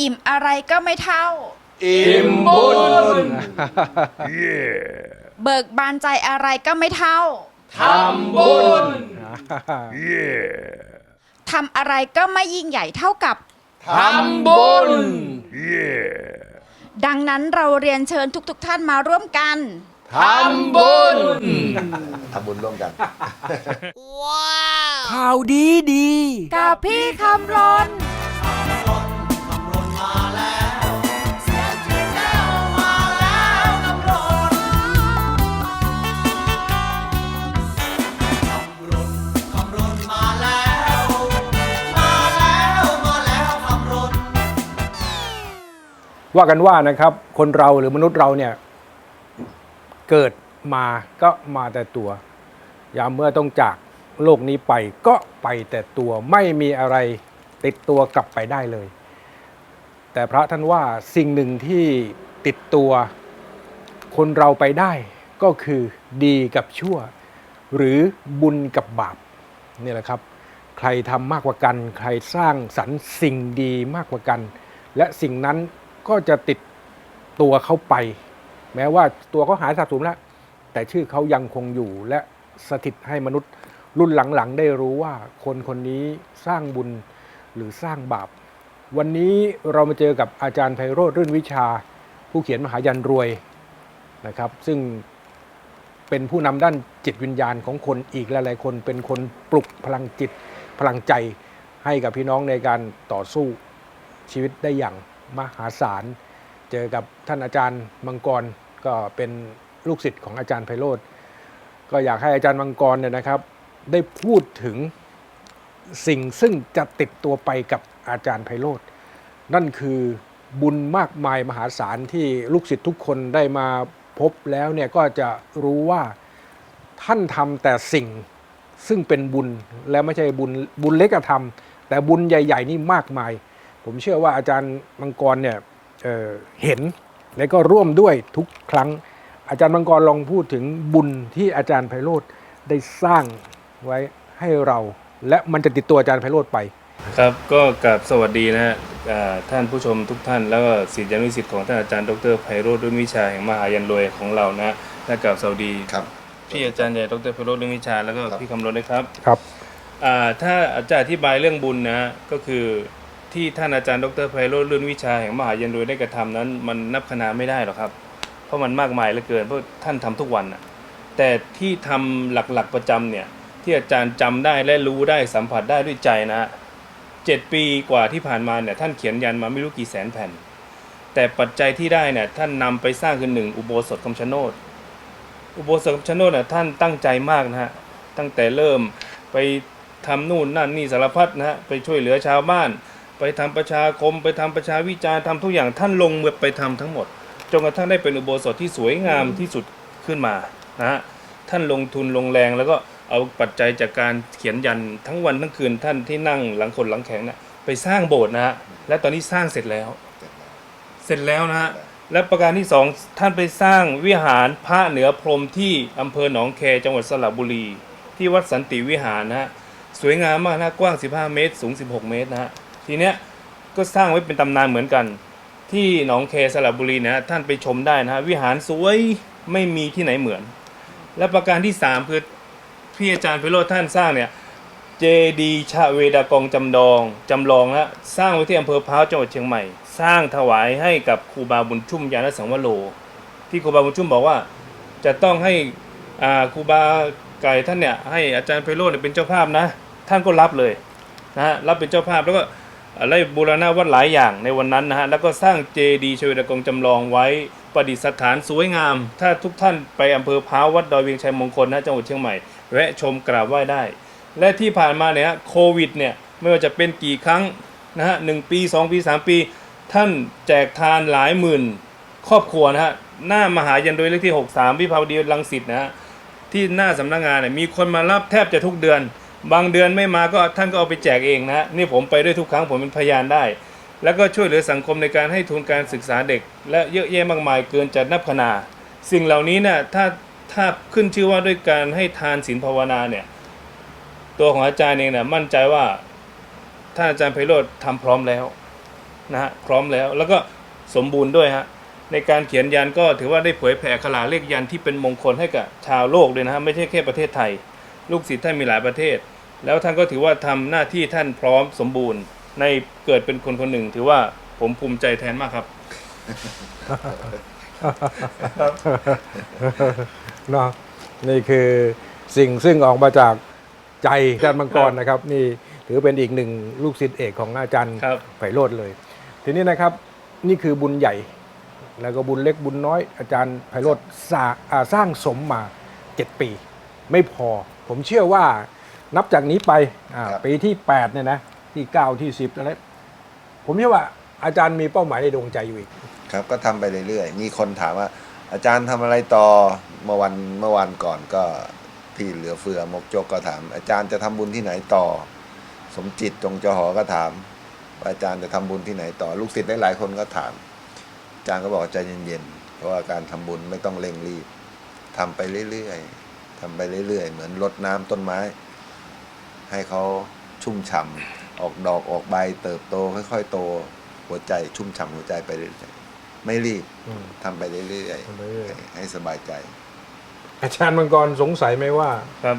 อิ่มอะไรก็ไม่เท่า อิ่มบุญเบิกบานใจอะไรก็ไม่เท่า ทำบุญทำอะไรก็ไม่ยิ่งใหญ่เท่ากับ ทำบุญดังนั้นเราเรียนเชิญทุกๆทท่านมาร่วมกัน ทำบุญ ทำบุญร่วมกันข่าวดีดี กับพี่คำรน ว่ากันว่านะครับ คนเราหรือมนุษย์เราเนี่ย เกิดมาก็มาแต่ตัวยามเมื่อต้องจากโลกนี้ไปก็ไปแต่ตัวไม่มีอะไรติดตัวกลับไปได้เลย แต่พระท่านว่าสิ่งหนึ่งที่ติดตัวคนเราไปได้ก็คือดีกับชั่ว หรือบุญกับบาปนี่แหละครับ ใครทำมากกว่ากัน ใครสร้างสรรค์สิ่งดีมากกว่ากัน และสิ่งนั้น ก็จะติดตัวเขาไป แม้ว่าตัวเขาหายสาบสูญแล้ว แต่ชื่อเขายังคงอยู่และสถิตให้มนุษย์รุ่นหลังๆ ได้รู้ว่าคนคนนี้สร้างบุญหรือสร้างบาป วันนี้เรามาเจอกับอาจารย์ไพโรธรื่นวิชา ผู้เขียนมหายันรวยนะครับ ซึ่งเป็นผู้นำด้านจิตวิญญาณของคนอีกหลายๆคนเป็นคนปลุกพลังจิตพลังใจให้กับพี่น้องในการต่อสู้ชีวิตได้อย่าง มหาศาล เจอกับท่านอาจารย์มังกรก็เป็นลูกศิษย์ของอาจารย์ไพโรธก็อยากให้อาจารย์มังกรเนี่ยนะครับ ได้พูดถึงสิ่งซึ่งจะติดตัวไปกับอาจารย์ไพโรธนั่นคือบุญมากมายมหาศาลที่ลูกศิษย์ทุกคนได้มาพบแล้วเนี่ยก็จะรู้ว่าท่านทำแต่สิ่งซึ่งเป็นบุญและไม่ใช่บุญบุญเล็กอะทำแต่บุญใหญ่ ๆ นี่มากมาย ผมเชื่อว่าอาจารย์มังกรเนี่ยเอ่อเห็นและก็ร่วมด้วยทุกครั้ง อาจารย์มังกรลองพูดถึงบุญที่อาจารย์ไพโรธได้สร้างไว้ให้เรา และมันจะติดตัวอาจารย์ไพโรธไป ครับก็กับสวัสดีนะฮะอ่าท่านผู้ชมทุกท่าน แล้วก็ศิษยานุศิษย์ของท่านอาจารย์ดรไพโรธรุ่นวิชาแห่งมหายันรวยของเรานะและกับสวัสดีครับพี่อาจารย์ใหญ่ดรไพโรธรุ่นวิชาแล้วก็ครับพี่คำรณด้วยครับครับอ่าถ้าอาจารย์อธิบายเรื่องบุญนะก็คือ ที่ท่านอาจารย์ดรไพโรธรุ่นวิชาแห่งมหายันรวยได้กระทำนั้น มันนับคณาไม่ได้หรอกครับ เพราะมันมากมายเหลือเกินเพราะท่านทำทุกวันนะแต่ที่ทำหลักๆประจำเนี่ยที่อาจารย์จำได้และรู้ได้สัมผัสได้ด้วยใจนะเจ็ดปีกว่าที่ผ่านมาเนี่ยท่านเขียนยันมาไม่รู้กี่แสนแผ่น แต่ปัจจัยที่ได้เนี่ยท่านนำไปสร้างคือหนึ่งอุโบสถคำชะโนดอุโบสถคำชะโนดเนี่ยท่านตั้งใจมากนะฮะตั้งแต่เริ่มไปทำนู่นนั่นนี่สารพัดนะฮะไปช่วยเหลือชาวบ้าน ไปทำประชาคม ไปทำประชาวิจารณ์ทำทุกอย่างท่านลงมือไปทำทั้งหมดจนกระทั่งได้เป็นอุโบสถที่สวยงามที่สุดขึ้นมานะฮะท่านลงทุนลงแรงแล้วก็เอาปัจจัยจากการเขียนยันทั้งวันทั้งคืนท่านที่นั่งหลังคนหลังแข็งเนี่ยไปสร้างโบสถ์นะฮะและตอนนี้สร้างเสร็จแล้ว เสร็จแล้วนะฮะและประการที่สองท่านไปสร้างวิหารพระเหนือพรหมที่อำเภอหนองแคจังหวัดสระบุรี ที่วัดสันติวิหารนะฮะสวยงามมากนะกว้าง 15 เมตร สูง 16 เมตรนะฮะ ทีเนี้ยก็สร้างไว้เป็นตำนานเหมือนกัน ที่หนองแคสระบุรีนะท่านไปชมได้นะวิหารสวยไม่มีที่ไหนเหมือน และประการที่สามคือพี่อาจารย์ไพโรธท่านสร้างเนี่ยเจดีชาเวดากองจำลองจำลองนะสร้างไว้ที่อำเภอพร้าวจังหวัดเชียงใหม่ สร้างถวายให้กับครูบาบุญชุ่มยานสังวโรที่ครูบาบุญชุ่มบอกว่าจะต้องให้ครูบาไก่ท่านเนี่ยให้อาจารย์ไพโรจน์เนี่ยเป็นเจ้าภาพนะ ท่านก็รับเลยนะรับเป็นเจ้าภาพแล้วก็ ไล่บูรณะวัดหลายอย่างในวันนั้นนะฮะแล้วก็สร้างเจดีย์ชเวดากงจำลองไว้ประดิษฐานสวยงาม ถ้าทุกท่านไปอำเภอพร้าววัดดอยเวียงชัยมงคลนะจังหวัดเชียงใหม่แวะชมกราบไหว้ได้ และที่ผ่านมาเนี่ยโควิดเนี่ยไม่ว่าจะเป็นกี่ครั้งนะฮะหนึ่งปีสองปีสามปี ท่านแจกทานหลายหมื่น ครอบครัวนะฮะหน้ามหายันโดยเลขที่ 63 วิภาวดีรังสิตนะฮะที่หน้าสำนักงานเนี่ยมีคนมารับแทบจะทุกเดือน บางเดือนไม่มาก็ท่านก็เอาไปแจกเองนะฮะนี่ผมไปด้วยทุกครั้งผมเป็นพยานได้ แล้วก็ช่วยเหลือสังคมในการให้ทุนการศึกษาเด็ก และเยอะแยะมากมายเกินจะนับขนา สิ่งเหล่านี้เนี่ยถ้าถ้าขึ้นชื่อว่าด้วยการให้ทานศีลภาวนาเนี่ยตัวของอาจารย์เองเนี่ยมั่นใจว่าท่านอาจารย์ไพโรธทำพร้อมแล้วนะฮะพร้อมแล้วแล้วก็สมบูรณ์ด้วยฮะในการเขียนยันก็ถือว่าได้เผยแผ่ขลาเลขยันที่เป็นมงคลให้กับชาวโลกเลยนะฮะไม่ใช่แค่ประเทศไทย ลูกศิษย์ท่านมีหลายประเทศ แล้วท่านก็ถือว่าทำหน้าที่ท่านพร้อมสมบูรณ์ ในเกิดเป็นคนคนหนึ่ง ถือว่าผมภูมิใจแทนมากครับเนาะนี่คือสิ่งซึ่งออกมาจากใจอาจารย์มังกรนะครับ นี่ถือเป็นอีกหนึ่งลูกศิษย์เอกของอาจารย์ครับไพโรธเลย ทีนี้นะครับนี่คือบุญใหญ่ แล้วก็บุญเล็กบุญน้อย อาจารย์ไพโรธสร้างอ่าสร้างสมมา7ปี ไม่พอ ผมเชื่อว่า นับจากนี้ไปอ่าครับ ปีที่8เนี่ยนะที่9ที่10อะไรผมเชื่อว่าอาจารย์มีเป้าหมายในดวงใจอยู่อีก ครับก็ทำไปเรื่อยๆ มีคนถามว่า อาจารย์ทำอะไรต่อเมื่อวันเมื่อวันก่อนก็พี่เหลือเฟือมกจกก็ถาม อาจารย์จะทำบุญที่ไหนต่อ สมจิตจงจอหอก็ถามว่าอาจารย์จะทำบุญที่ไหนต่อ ลูกศิษย์หลายๆคนก็ถาม อาจารย์ก็บอกใจเย็นๆเพราะว่าการทำบุญไม่ต้องเร่งรีบทำไปเรื่อยๆทำไปเรื่อยๆ เหมือนรดน้ำต้นไม้ ให้เขาชุ่มฉ่ำออกดอกออกใบเติบโต ค่อย ๆ โตหัวใจชุ่มฉ่ำหัวใจไปเรื่อยๆไม่รีบอืมทำไปเรื่อยทำไปเรื่อยๆให้ให้สบายใจ อาจารย์มังกรสงสัยไหมว่าครับ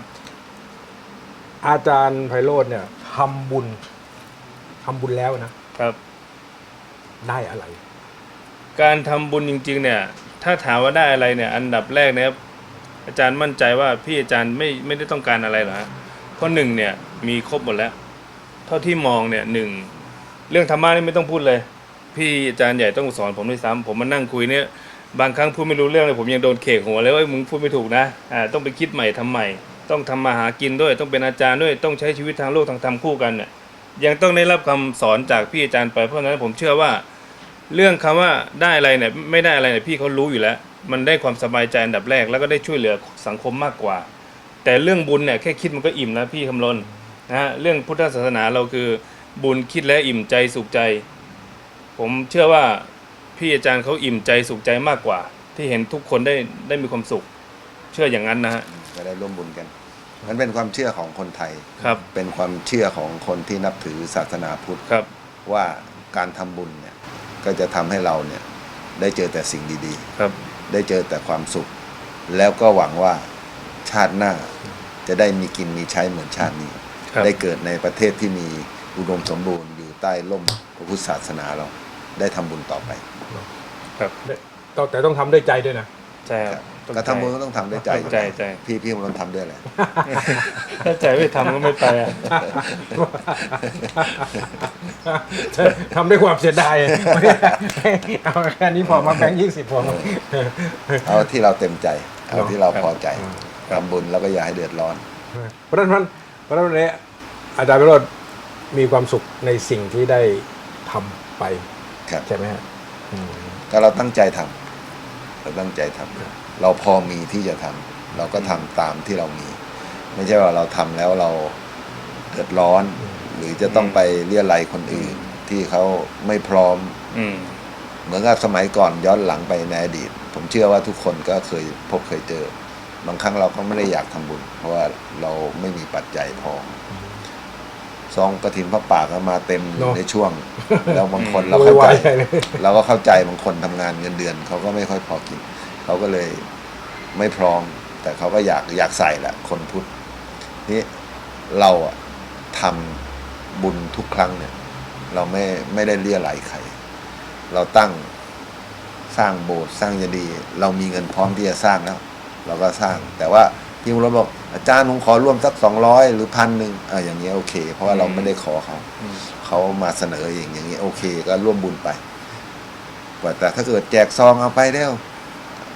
อาจารย์ไพโรธเนี่ยทำบุญทำบุญแล้วนะครับ ได้อะไร การทำบุญจริง ๆ เนี่ย ถ้าถามว่าได้อะไรเนี่ย อันดับแรกนะครับอาจารย์มั่นใจว่าพี่อาจารย์ไม่ไม่ได้ต้องการอะไรหรอกฮะ เพราะหนึ่งเนี่ยมีครบหมดแล้ว เท่าที่มองเนี่ยหนึ่งเรื่องธรรมะนี่ไม่ต้องพูดเลย พี่อาจารย์ใหญ่ต้องสอนผมด้วยซ้ำผมมานั่งคุยเนี่ยบางครั้งพูดไม่รู้เรื่องเลยผมยังโดนเขกหัวเลยว่ามึงพูดไม่ถูกนะอ่าต้องไปคิดใหม่ทำใหม่ต้องทำมาหากินด้วย ต้องเป็นอาจารย์ด้วยต้องใช้ชีวิตทางโลกทางธรรมคู่กันเนี่ยยังต้องได้รับคำสอนจากพี่อาจารย์ไปเพราะฉะนั้นผมเชื่อว่า เรื่องคำว่าได้อะไรเนี่ยไม่ได้อะไรเนี่ยพี่เขารู้อยู่แล้ว มันได้ความสบายใจอันดับแรกแล้วก็ได้ช่วยเหลือสังคมมากกว่า แต่เรื่องบุญเนี่ยแค่คิดมันก็อิ่มแล้วพี่คำลนนะฮะเรื่องพุทธศาสนาเราคือบุญคิดแล้วอิ่มใจสุขใจ ผมเชื่อว่าพี่อาจารย์เขาอิ่มใจสุขใจมากกว่า ที่เห็นทุกคนได้ได้มีความสุข เชื่ออย่างนั้นนะฮะก็ได้ร่วมบุญกันมันเป็นความเชื่อของคนไทยครับเป็นความเชื่อของคนที่นับถือศาสนาพุทธครับ ว่าการทำบุญเนี่ยก็จะทำให้เราเนี่ยได้เจอแต่สิ่งดีครับๆได้เจอแต่ความสุข แล้วก็หวังว่า ชาติหน้า จะได้มีกินมีใช้เหมือนชาตินี้ ครับ ได้เกิดในประเทศที่มีอุดมสมบูรณ์อยู่ใต้ร่มพระพุทธศาสนาเราได้ทำบุญต่อไป ครับต้องแต่ต้องทำด้วยใจด้วยนะ ใช่ครับต้องก็ทำบุญก็ต้องทำด้วยใจต้องใจใจพี่พี่มันทำด้วยแหละ ถ้าใจไม่ทำก็ไม่ไปอะ ทำด้วยความเสียดายเอาแค่นี้พอมาแบงค์ยี่สิบพอ เอาที่เราเต็มใจ เอาที่เราครับพอใจ ทำบุญแล้วก็อย่าให้เดือดร้อน เพราะฉะนั้นเพราะฉะนั้นวันนี้อาจารย์วิโรจน์มีความสุขในสิ่งที่ได้ทำไปครับ ใช่ไหมฮะอืม ถ้าเราตั้งใจทำเราตั้งใจทำเราพอมีที่จะทำเราก็ทำตามที่เรามี ไม่ใช่ว่าเราทำแล้วเราเดือดร้อน หรือจะต้องไปเรียอะไรยคนอื่น ที่เขาไม่พร้อม อืม เหมือนกับสมัยก่อนย้อนหลังไปในอดีต ผมเชื่อว่าทุกคนก็เคยพบเคยเจอ บางครั้งเราก็ไม่ได้อยากทำบุญ เพราะว่าเราไม่มีปัจจัยพอซองกระถินพระป่าก็มาเต็มในช่วง แล้วบางคนเราโวเข้ายวาใจยใหญ่เลยเราก็เข้าใจบางคนทำงานเงินเดือน เขาก็ไม่ค่อยพอกิน เขาก็เลยไม่พร้อม แต่เขาก็อยากอยากใส่แหละคนพุทธนี่เราอะทำบุญทุกครั้งเนี่ย เราไม่ไม่ได้เลี่ยไหลใครเราตั้งสร้างโบสถ์สร้างเจดีย์เรามีเงินพร้อมที่จะสร้างแล้ว เราก็สร้าง แต่ว่าพี่มุรบอกอาจารย์ผมขอร่วมสักสองร้อยหรือพันหนึ่งอ่าอย่างเงี้ยโอเค เพราะว่าเราไม่ได้ขอเขาอืมเขามาเสนออย่างอย่างนี้โอเค ก็ร่วมบุญไปว่าแต่ถ้าเกิดแจกซองเอาไปแล้ว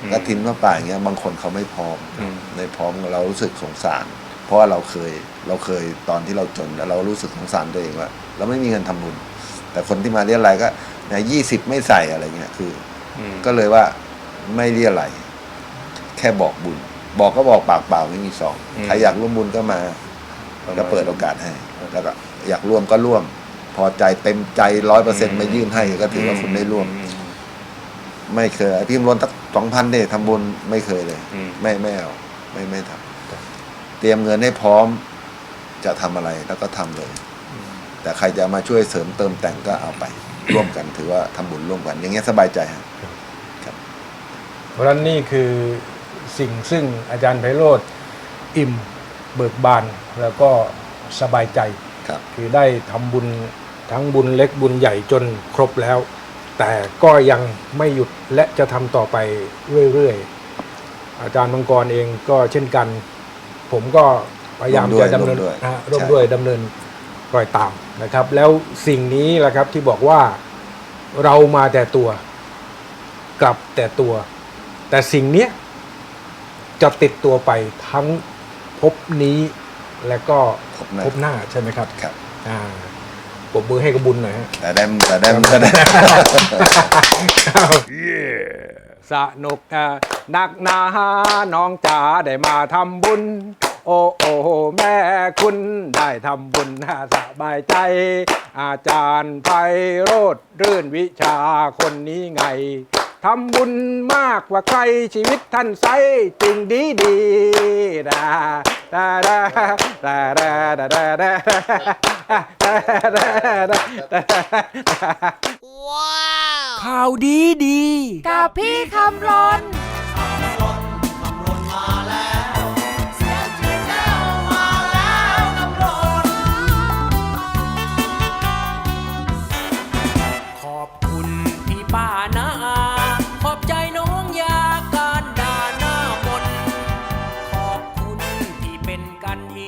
อืมกระถินพระป่าอย่างเงี้ยบางคนเขาไม่พร้อมอืมไม่พร้อมเรารู้สึกสงสาร เพราะว่าเราเคยเราเคยตอนที่เราจนแล้วเรารู้สึกสงสารตัวเองว่า เราไม่มีเงินทำบุญแต่คนที่มาเรียอะไรยก็นะยี่สิบไม่ใส่อะไรเงี้ยคืออืมก็เลยว่าไม่เรียอะไรย แค่บอกบุญ บอกก็บอกปากเปล่าไม่มีซองใครอยากร่วมบุญก็มาก็เปิดโอกาสให้แล้วก็อยากร่วมก็ร่วม พอใจเต็มใจร้อยเปอร์เซ็นต์มายื่นให้ก็ถือว่าคุณได้ร่วม อืไม่เคยพี่มรนตักสองพันเนี่ยทำบุญไม่เคยเลย อืม ไม่ไม่เอาไม่ไม่ทำเตรียมเงินให้พร้อมจะทำอะไรแล้วก็ทำเลย แต่ใครจะมาช่วยเสริมเติมแต่งก็เอาไป ร่วมกันถือว่าทำบุญร่วมกัน อย่างเงี้ยสบายใจครับเพราะฉะนั้นนี่คือ สิ่งซึ่งอาจารย์ไพโรธอิ่มเบิกบานแล้วก็สบายใจครับ คือได้ทำบุญทั้งบุญเล็กบุญใหญ่จนครบแล้ว แต่ก็ยังไม่หยุดและจะทำต่อไปเรื่อยๆ อาจารย์มังกรเองก็เช่นกัน ผมก็พยายามจะดำเนินร่วมด้วยนะฮะร่วมใช่ ด้วยดำเนินรอยตามนะครับ แล้วสิ่งนี้แหละครับที่บอกว่าเรามาแต่ตัว กลับแต่ตัว แต่สิ่งเนี้ย จะติดตัวไปทั้งภพนี้และก็ครบหน้า ภพหน้าใช่ไหมครับครับอ่าปรบมือให้กระบุญหน่อยฮะ แต่แดมแต่แดมแต่แดมสนุกอะนักหนาน้องจ๋าได้มาทำบุญ โอ้โอ้แม่คุณได้ทำบุญน่าสบายใจ อาจารย์ไพโรธรื่นวิชาคนนี้ไง ทำบุญมากกว่าใครชีวิตท่านใสจริงดีดีดาดาดาดาดาดาดาดาดาข่าวดีดี กับพี่คำรน